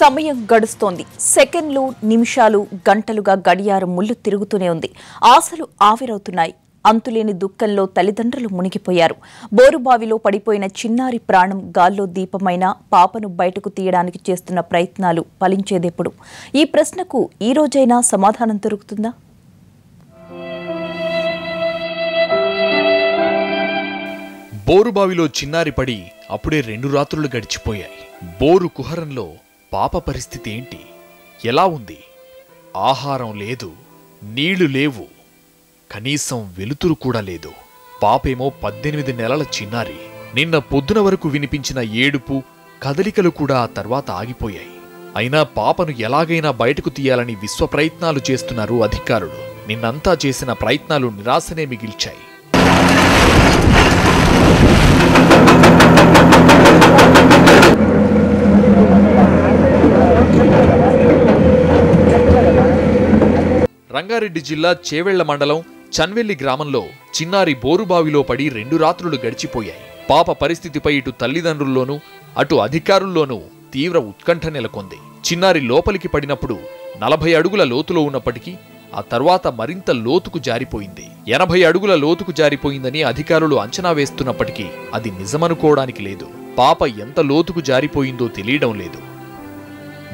సమయం గడుస్తోంది. సెకండ్లు నిమిషాలు గంటలుగా గడియారం ముళ్ళు తిరుగుతూనే ఉంది. ఆశలు ఆవిరవుతున్నాయి. అంతులేని దుఃఖంలో తల్లిదండ్రులు మునిగిపోయారు. బోరుబావిలో పడిపోయిన చిన్నారి ప్రాణం గాల్లో దీపమైన పాపను బయటకు తీయడానికి చేస్తున్న ప్రయత్నాలు ఫలించేదెప్పుడు? ఈ ప్రశ్నకు ఈ రోజైనా సమాధానం దొరుకుతుందా? బోరుబావిలో చిన్నారి పడి అప్పుడే రెండు రాత్రులు గడిచిపోయాయి. బోరు కుహరంలో పాప పరిస్థితి ఏంటి? ఎలా ఉంది? ఆహారం లేదు నీళ్ళు లేవు కనీసం వెలుతురు కూడా లేదు. పాపేమో పద్దెనిమిది నెలల చిన్నారి. నిన్న పొద్దున వరకు వినిపించిన ఏడుపు కదలికలు కూడా ఆ తర్వాత ఆగిపోయాయి. అయినా పాపను ఎలాగైనా బయటకు తీయాలని విశ్వ ప్రయత్నాలు చేస్తున్నారు అధికారులు. నిన్నంతా చేసిన ప్రయత్నాలు నిరాశనే మిగిల్చాయి. రంగారెడ్డి జిల్లా చేవెళ్ళ మండలం చన్వెల్లి గ్రామంలో చిన్నారి బోరుబావిలో పడి రెండు రాత్రులు గడిచిపోయాయి. పాప పరిస్థితిపై ఇటు తల్లిదండ్రుల్లోనూ అటు అధికారుల్లోనూ తీవ్ర ఉత్కంఠ నెలకొంది. చిన్నారి లోపలికి పడినప్పుడు నలభై అడుగుల లోతులో ఉన్నప్పటికీ ఆ తర్వాత మరింత లోతుకు జారిపోయింది. ఎనభై అడుగుల లోతుకు జారిపోయిందని అధికారులు అంచనా వేస్తున్నప్పటికీ అది నిజమనుకోవడానికి లేదు. పాప ఎంత లోతుకు జారిపోయిందో తెలియడం లేదు.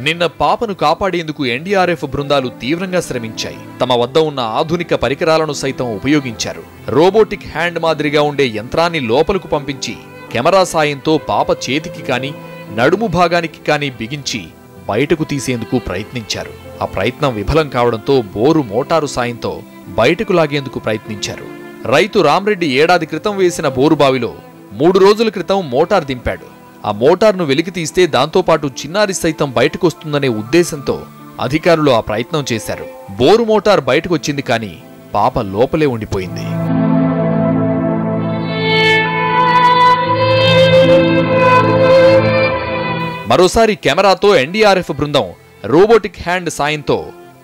నిన్న పాపను కాపాడేందుకు ఎన్డీఆర్ఎఫ్ బృందాలు తీవ్రంగా శ్రమించాయి. తమ వద్ద ఉన్న ఆధునిక పరికరాలను సైతం ఉపయోగించారు. రోబోటిక్ హ్యాండ్ మాదిరిగా ఉండే యంత్రాన్ని లోపలకు పంపించి కెమెరా సాయంతో పాప చేతికి కాని నడుము భాగానికి కాని బిగించి బయటకు తీసేందుకు ప్రయత్నించారు. ఆ ప్రయత్నం విఫలం కావడంతో బోరు మోటారు సాయంతో బయటకు లాగేందుకు ప్రయత్నించారు. రైతు రామ్రెడ్డి ఏడాది క్రితం వేసిన బోరుబావిలో మూడు రోజుల క్రితం మోటార్ దింపాడు. ఆ మోటార్ను వెలికి తీస్తే దాంతోపాటు చిన్నారి సైతం బయటకొస్తుందనే ఉద్దేశంతో అధికారులు ఆ ప్రయత్నం చేశారు. బోరు మోటార్ బయటకొచ్చింది కానీ పాప లోపలే ఉండిపోయింది. మరోసారి కెమెరాతో ఎన్డీఆర్ఎఫ్ బృందం రోబోటిక్ హ్యాండ్ సాయంతో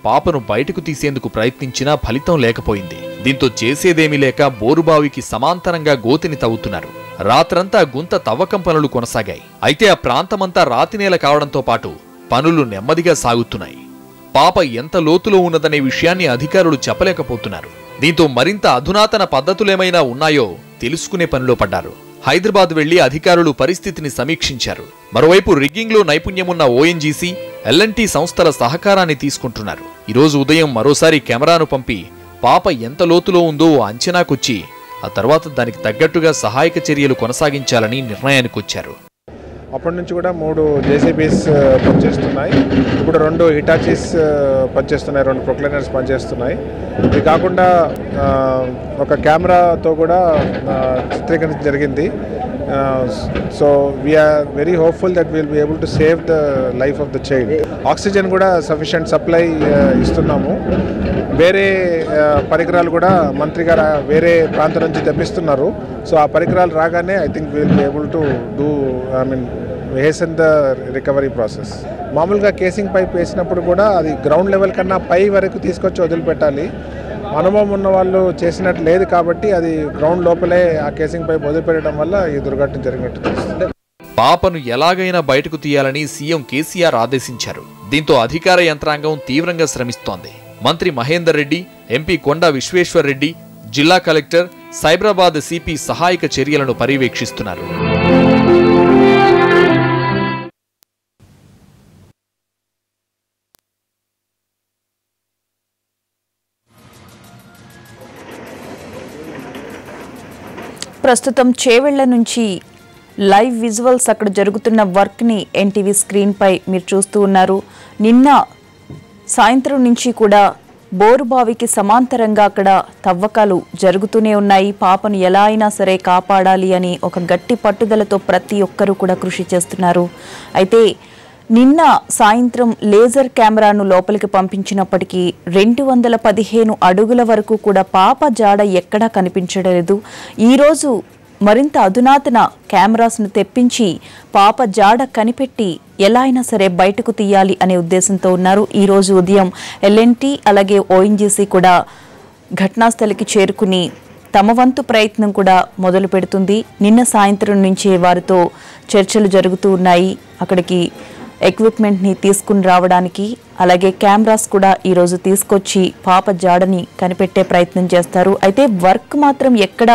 పాపను బయటకు తీసేందుకు ప్రయత్నించినా ఫలితం లేకపోయింది. దీంతో చేసేదేమీ లేక బోరుబావికి సమాంతరంగా గోతిని తవ్వుతున్నారు. రాత్రంతా గుంత తవ్వకం పనులు కొనసాగాయి. అయితే ఆ ప్రాంతమంతా రాతినేల కావడంతో పాటు పనులు నెమ్మదిగా సాగుతున్నాయి. పాప ఎంత లోతులో ఉన్నదనే విషయాన్ని అధికారులు చెప్పలేకపోతున్నారు. దీంతో మరింత అధునాతన పద్ధతులేమైనా ఉన్నాయో తెలుసుకునే పనిలో పడ్డారు. హైదరాబాద్ వెళ్ళి అధికారులు పరిస్థితిని సమీక్షించారు. మరోవైపు రిగ్గింగ్లో నైపుణ్యమున్న ఓఎన్జీసీ ఎల్ఎన్టీ సంస్థల సహకారాన్ని తీసుకుంటున్నారు. ఈరోజు ఉదయం మరోసారి కెమెరాను పంపి పాప ఎంత లోతులో ఉందో ఓ అంచనాకొచ్చి ఆ తర్వాత దానికి తగ్గట్టుగా సహాయక చర్యలు కొనసాగించాలని నిర్ణయానికి వచ్చారు అప్పటి నుంచి కూడా మూడు జేసీబీస్ పనిచేస్తున్నాయి. ఇప్పుడు రెండు హిటాచీస్ పనిచేస్తున్నాయి రెండు ప్రొక్లైనర్స్ పనిచేస్తున్నాయి. ఇది కాకుండా ఒక కెమెరాతో కూడా చిత్రీకరించడం జరిగింది. So we're very hopeful that will be able to save the life of the child oxygen కూడా సఫిషియంట్ సప్లై ఇస్తున్నాము. వేరే పరికరాలు కూడా మంత్రి గారు వేరే ప్రాంతం నుంచి తెప్పిస్తున్నారు. సో ఆ పరికరాలు రాగానే I think will be able to do I mean hasten the recovery process. మామూలుగా కేసింగ్ పైప్ వేసినప్పుడు కూడా అది గ్రౌండ్ లెవెల్ కన్నా పై వరకు తీసుకొచ్చి వదిలిపెట్టాలి. అనుభవం ఉన్న వాళ్ళు చేసినట్టు లేదు కాబట్టి అది గ్రౌండ్ లోపలే ఆ కేసింగ్ పైప్ వదిలిపెట్టడం వల్ల ఈ దుర్ఘటన జరిగినట్టు తెలుస్తుంది. పాపను ఎలాగైనా బయటకు తీయాలని సీఎం కేసీఆర్ ఆదేశించారు. దీంతో అధికార యంత్రాంగం తీవ్రంగా శ్రమిస్తోంది. మంత్రి మహేందర్ రెడ్డి ఎంపీ కొండా విశ్వేశ్వర్ రెడ్డి జిల్లా కలెక్టర్ సైబరాబాద్ సిపి సహాయక చర్యలను పర్యవేక్షిస్తున్నారు. ప్రస్తుతం చేవెళ్ళ నుంచి లైవ్ విజువల్స్ అక్కడ జరుగుతున్న వర్క్ని ఎన్టీవీ స్క్రీన్పై మీరు చూస్తూ ఉన్నారు. నిన్న సాయంత్రం నుంచి కూడా బోరుబావికి సమాంతరంగా అక్కడ తవ్వకాలు జరుగుతూనే ఉన్నాయి. పాపను ఎలా అయినా సరే కాపాడాలి అని ఒక గట్టి పట్టుదలతో ప్రతి ఒక్కరూ కూడా కృషి చేస్తున్నారు. అయితే నిన్న సాయంత్రం లేజర్ కెమెరాను లోపలికి పంపించినప్పటికీ రెండు వందల పదిహేను అడుగుల వరకు కూడా పాప జాడ ఎక్కడా కనిపించలేదు. ఈరోజు మరింత అధునాతన కెమెరాస్ను తెప్పించి పాప జాడ కనిపెట్టి ఎలా అయినా సరే బయటకు తీయాలి అనే ఉద్దేశంతో ఉన్నారు. ఈరోజు ఉదయం ఎల్ఎన్టీ అలాగే ఓఎన్జీసీ కూడా ఘటనాస్థలికి చేరుకుని తమ వంతు ప్రయత్నం కూడా మొదలు పెడుతుంది. నిన్న సాయంత్రం నుంచే వారితో చర్చలు జరుగుతూ ఉన్నాయి. అక్కడికి ఎక్విప్మెంట్ని తీసుకుని రావడానికి అలాగే కెమెరాస్ కూడా ఈరోజు తీసుకొచ్చి పాప జాడని కనిపెట్టే ప్రయత్నం చేస్తారు. అయితే వర్క్ మాత్రం ఎక్కడ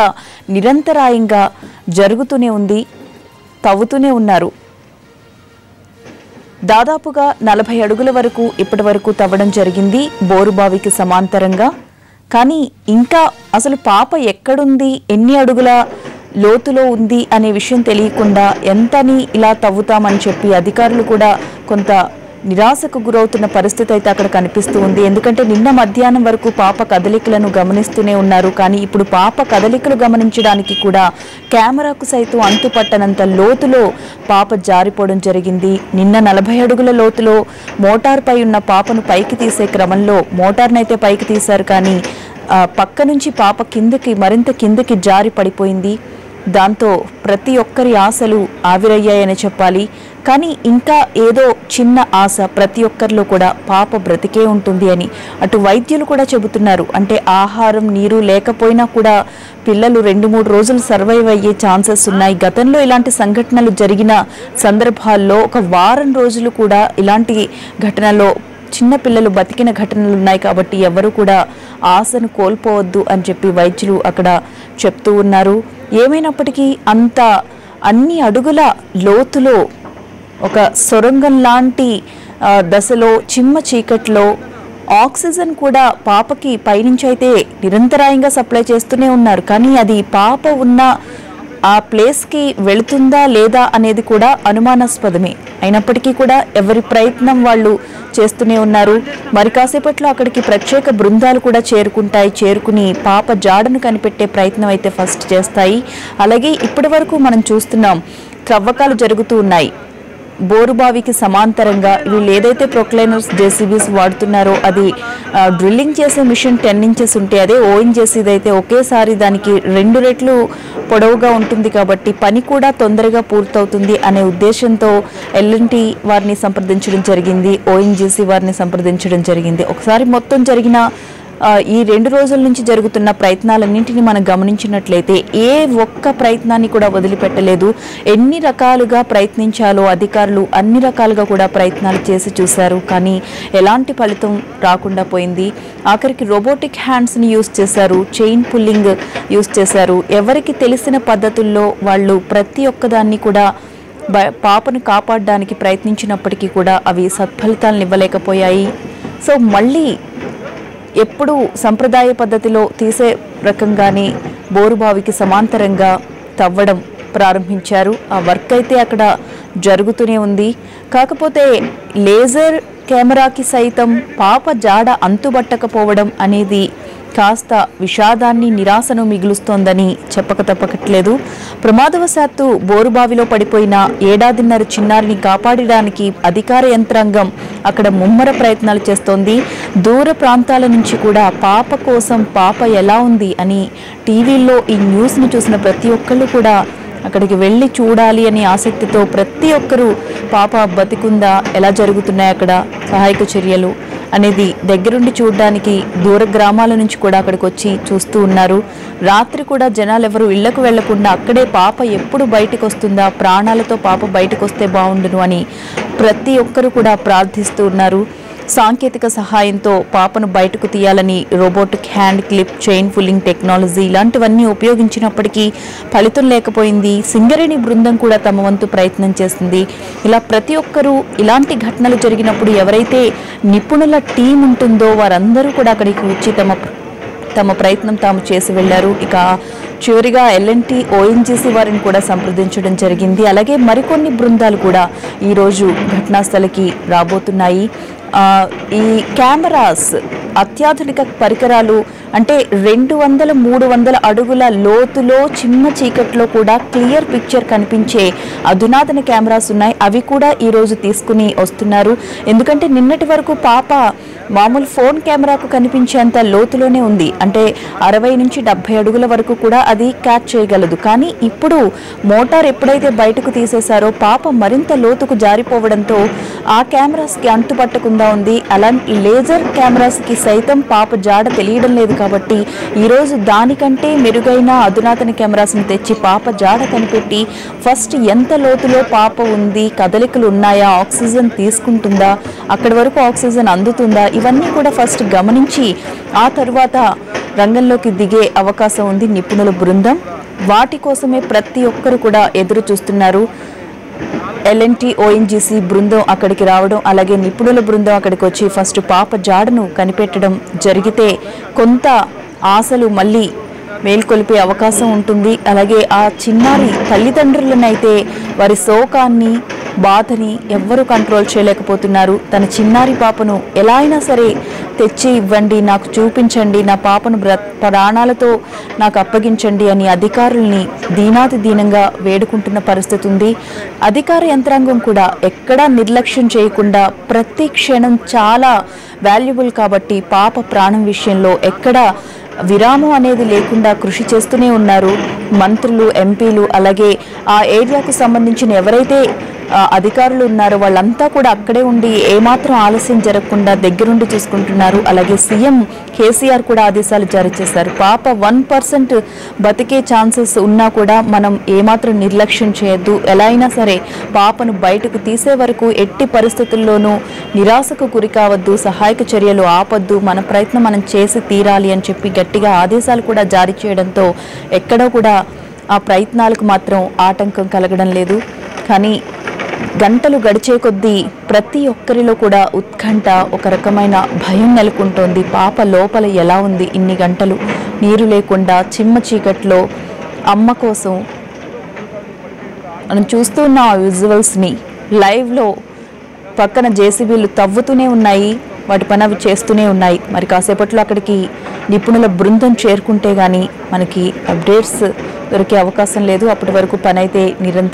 నిరంతరాయంగా జరుగుతూనే ఉంది తవ్వుతూనే ఉన్నారు. దాదాపుగా నలభై అడుగుల వరకు ఇప్పటి వరకు తవ్వడం జరిగింది బోరుబావికి సమాంతరంగా. కానీ ఇంకా అసలు పాప ఎక్కడుంది ఎన్ని అడుగుల లోతులో ఉంది అనే విషయం తెలియకుండా ఎంతని ఇలా తవ్వుతామని చెప్పి అధికారులు కూడా కొంత నిరాశకు గురవుతున్న పరిస్థితి అయితే అక్కడ కనిపిస్తూ ఉంది. ఎందుకంటే నిన్న మధ్యాహ్నం వరకు పాప కదలికలను గమనిస్తూనే ఉన్నారు. కానీ ఇప్పుడు పాప కదలికలు గమనించడానికి కూడా కెమెరాకు సైతం అంతుపట్టనంత లోతులో పాప జారిపోవడం జరిగింది. నిన్న నలభై అడుగుల లోతులో మోటార్పై ఉన్న పాపను పైకి తీసే క్రమంలో మోటార్నైతే పైకి తీశారు. కానీ పక్క నుంచి పాప కిందకి మరింత కిందకి జారి పడిపోయింది. దాంతో ప్రతి ఒక్కరి ఆశలు ఆవిరయ్యాయని చెప్పాలి. కానీ ఇంకా ఏదో చిన్న ఆశ ప్రతి ఒక్కరిలో కూడా పాప బ్రతికే ఉంటుంది అని అటు వైద్యులు కూడా చెబుతున్నారు. అంటే ఆహారం నీరు లేకపోయినా కూడా పిల్లలు రెండు మూడు రోజులు సర్వైవ్ అయ్యే ఛాన్సెస్ ఉన్నాయి. గతంలో ఇలాంటి సంఘటనలు జరిగిన సందర్భాల్లో ఒక వారం రోజులు కూడా ఇలాంటి ఘటనలో చిన్నపిల్లలు బతికిన ఘటనలు ఉన్నాయి కాబట్టి ఎవరు కూడా ఆశను కోల్పోవద్దు అని చెప్పి వైద్యులు అక్కడ చెప్తూ ఉన్నారు. ఏమైనప్పటికీ అంత అన్ని అడుగుల లోతులో ఒక సొరంగం లాంటి దశలో చిమ్మ చీకట్లో ఆక్సిజన్ కూడా పాపకి పైనుంచి అయితే నిరంతరాయంగా సప్లై చేస్తూనే ఉన్నారు. కానీ అది పాప ఉన్న ఆ ప్లేస్కి వెళుతుందా లేదా అనేది కూడా అనుమానాస్పదమే. అయినప్పటికీ కూడా ఎవరి ప్రయత్నం వాళ్ళు చేస్తూనే ఉన్నారు. మరి కాసేపట్లో అక్కడికి ప్రత్యేక బృందాలు కూడా చేరుకుంటాయి. చేరుకుని పాప జాడను కనిపెట్టే ప్రయత్నం అయితే ఫస్ట్ చేస్తాయి. అలాగే ఇప్పటి వరకు మనం చూస్తున్నాం త్రవ్వకాలు జరుగుతూ ఉన్నాయి. బోరుబావికి సమాంతరంగా వీళ్ళు ఏదైతే ప్రొక్లైనర్స్ జేసీబీస్ వాడుతున్నారో అది డ్రిల్లింగ్ చేసే మిషన్ టెన్ ఇంచెస్ ఉంటే అదే ఓఎన్జేసీది అయితే ఒకేసారి దానికి రెండు రెట్లు పొడవుగా ఉంటుంది కాబట్టి పని కూడా తొందరగా పూర్తవుతుంది అనే ఉద్దేశంతో ఎల్ఎన్టీ వారిని సంప్రదించడం జరిగింది ఓఎన్జీసీ వారిని సంప్రదించడం జరిగింది. ఒకసారి మొత్తం జరిగిన ఈ రెండు రోజుల నుంచి జరుగుతున్న ప్రయత్నాలన్నింటినీ మనం గమనించినట్లయితే ఏ ఒక్క ప్రయత్నాన్ని కూడా వదిలిపెట్టలేదు. ఎన్ని రకాలుగా ప్రయత్నించాలో అధికారులు అన్ని రకాలుగా కూడా ప్రయత్నాలు చేసి చూశారు. కానీ ఎలాంటి ఫలితం రాకుండా పోయింది. ఆఖరికి రోబోటిక్ హ్యాండ్స్ని యూస్ చేశారు. చైన్ పుల్లింగ్ యూస్ చేశారు. ఎవరికి తెలిసిన పద్ధతుల్లో వాళ్ళు ప్రతి ఒక్కదాన్ని కూడా బ- పాపను కాపాడడానికి ప్రయత్నించినప్పటికీ కూడా అవి సత్ఫలితాలను ఇవ్వలేకపోయాయి. సో మళ్ళీ ఎప్పుడు సంప్రదాయ పద్ధతిలో తీసే రకంగానే బోరుబావికి సమాంతరంగా తవ్వడం ప్రారంభించారు. ఆ వర్క్ అయితే అక్కడ జరుగుతూనే ఉంది. కాకపోతే లేజర్ కెమెరాకి సైతం పాప జాడ అంతుబట్టకపోవడం అనేది కాస్త విషాదాన్ని నిరాశను మిగులుస్తోందని చెప్పక తప్పకట్లేదు. ప్రమాదవశాత్తు బోరుబావిలో పడిపోయిన ఏడాదిన్నర చిన్నారిని కాపాడడానికి అధికార యంత్రాంగం అక్కడ ముమ్మర ప్రయత్నాలు చేస్తోంది. దూర ప్రాంతాల నుంచి కూడా పాప కోసం పాప ఎలా ఉంది అని టీవీల్లో ఈ న్యూస్ను చూసిన ప్రతి ఒక్కళ్ళు కూడా అక్కడికి వెళ్ళి చూడాలి అని ఆసక్తితో ప్రతి ఒక్కరూ పాప బతికుందా ఎలా జరుగుతున్నాయి అక్కడ సహాయక చర్యలు అనేది దగ్గరుండి చూడడానికి దూర గ్రామాల నుంచి కూడా అక్కడికి వచ్చి చూస్తూ ఉన్నారు. రాత్రి కూడా జనాలు ఎవరు ఇళ్ళకు వెళ్ళకుండా అక్కడే పాప ఎప్పుడు బయటకు వస్తుందా ప్రాణాలతో పాప బయటకు వస్తే బాగుండును అని ప్రతి ఒక్కరు కూడా ప్రార్థిస్తూ ఉన్నారు. సాంకేతిక సహాయంతో పాపను బయటకు తీయాలని robotic hand clip chain pulling technology ఇలాంటివన్నీ ఉపయోగించినప్పటికీ ఫలితం లేకపోయింది. సింగరేణి బృందం కూడా తమ వంతు ప్రయత్నం చేసింది ఇలా ప్రతి ఒక్కరూ ఇలాంటి ఘటనలు జరిగినప్పుడు ఎవరైతే నిపుణుల టీం ఉంటుందో వారందరూ కూడా అక్కడికి వచ్చి తమ తమ ప్రయత్నం తాము చేసి వెళ్ళారు ఇక చివరిగా ఎల్ఎన్టీ ఓఎన్జీసీ వారిని కూడా సంప్రదించడం జరిగింది. అలాగే మరికొన్ని బృందాలు కూడా ఈరోజు ఘటనాస్థలకి రాబోతున్నాయి. ఆ, ఈ కెమెరాస్ అత్యాధునిక పరికరాలు అంటే రెండు వందల మూడు వందల అడుగుల లోతులో చిన్న చీకట్లో కూడా క్లియర్ పిక్చర్ కనిపించే అధునాతన కెమెరాస్ ఉన్నాయి. అవి కూడా ఈరోజు తీసుకుని వస్తున్నారు. ఎందుకంటే నిన్నటి వరకు పాప మామూలు ఫోన్ కెమెరాకు కనిపించేంత లోతులోనే ఉంది. అంటే అరవై నుంచి డెబ్బై అడుగుల వరకు కూడా అది క్యాచ్ చేయగలదు. కానీ ఇప్పుడు మోటార్ ఎప్పుడైతే బయటకు తీసేశారో పాప మరింత లోతుకు జారిపోవడంతో ఆ కెమెరాస్కి అంటుపట్టకుండా ఉంది. అలా లేజర్ కెమెరాస్కి సైతం పాప జాడ తెలియడం లేదు కాబట్టి ఈరోజు దానికంటే మెరుగైన అధునాతన కెమెరాస్ని తెచ్చి పాప జాడ కనిపెట్టి ఫస్ట్ ఎంత లోతులో పాప ఉంది కదలికలు ఉన్నాయా ఆక్సిజన్ తీసుకుంటుందా అక్కడి వరకు ఆక్సిజన్ అందుతుందా ఇవన్నీ కూడా ఫస్ట్ గమనించి ఆ తర్వాత రంగంలోకి దిగే అవకాశం ఉంది నిపుణుల బృందం. వాటి కోసమే ప్రతి ఒక్కరు కూడా ఎదురు చూస్తున్నారు. ఎల్ఎన్టీ ఓఎన్జీసీ బృందం అక్కడికి రావడం అలాగే నిపుణుల బృందం అక్కడికి వచ్చి ఫస్ట్ పాప జాడను కనిపెట్టడం జరిగితే కొంత ఆశలు మళ్ళీ మేల్కొలిపే అవకాశం ఉంటుంది. అలాగే ఆ చిన్నారి తల్లిదండ్రులనైతే వారి శోకాన్ని బాధని ఎవ్వరూ కంట్రోల్ చేయలేకపోతున్నారు. తన చిన్నారి పాపను ఎలా అయినా సరే తెచ్చి ఇవ్వండి నాకు చూపించండి నా పాపను బ్ర ప్రాణాలతో నాకు అప్పగించండి అని అధికారుల్ని దీనాతి దీనంగా వేడుకుంటున్న పరిస్థితి ఉంది. అధికార యంత్రాంగం కూడా ఎక్కడా నిర్లక్ష్యం చేయకుండా ప్రతి క్షణం చాలా వాల్యుబుల్ కాబట్టి పాప ప్రాణం విషయంలో ఎక్కడా విరామం అనేది లేకుండా కృషి చేస్తూనే ఉన్నారు. మంత్రులు ఎంపీలు అలాగే ఆ ఏరియాకు సంబంధించిన ఎవరైతే అధికారులు ఉన్నారు. వాళ్ళంతా కూడా అక్కడే ఉండి ఏమాత్రం ఆలస్యం జరగకుండా దగ్గరుండి చూసుకుంటున్నారు. అలాగే సీఎం కేసీఆర్ కూడా ఆదేశాలు జారీ చేశారు. పాప వన్ పర్సెంట్ బతికే ఛాన్సెస్ ఉన్నా కూడా మనం ఏమాత్రం నిర్లక్ష్యం చేయొద్దు. ఎలా అయినా సరే పాపను బయటకు తీసే వరకు ఎట్టి పరిస్థితుల్లోనూ నిరాశకు గురి కావద్దు సహాయక చర్యలు ఆపద్దు. మన ప్రయత్నం మనం చేసి తీరాలి అని చెప్పి గట్టిగా ఆదేశాలు కూడా జారీ చేయడంతో ఎక్కడో కూడా ఆ ప్రయత్నాలకు మాత్రం ఆటంకం కలగడం లేదు. కానీ గంటలు గడిచే కొద్దీ ప్రతి ఒక్కరిలో కూడా ఉత్కంఠ ఒక రకమైన భయం నెలకొంటోంది. పాప లోపల ఎలా ఉంది ఇన్ని గంటలు? నీరు లేకుండా చిమ్మ చీకట్లో అమ్మ కోసం మనం చూస్తున్న ఆ విజువల్స్ని. లైవ్లో పక్కన జేసీబీలు తవ్వుతూనే ఉన్నాయి వాటి పని అవి చేస్తూనే ఉన్నాయి. మరి కాసేపట్లో అక్కడికి నిపుణుల బృందం చేరుకుంటే కానీ మనకి అప్డేట్స్ దొరికే అవకాశం లేదు. అప్పటి వరకు పని అయితే నిరంతరం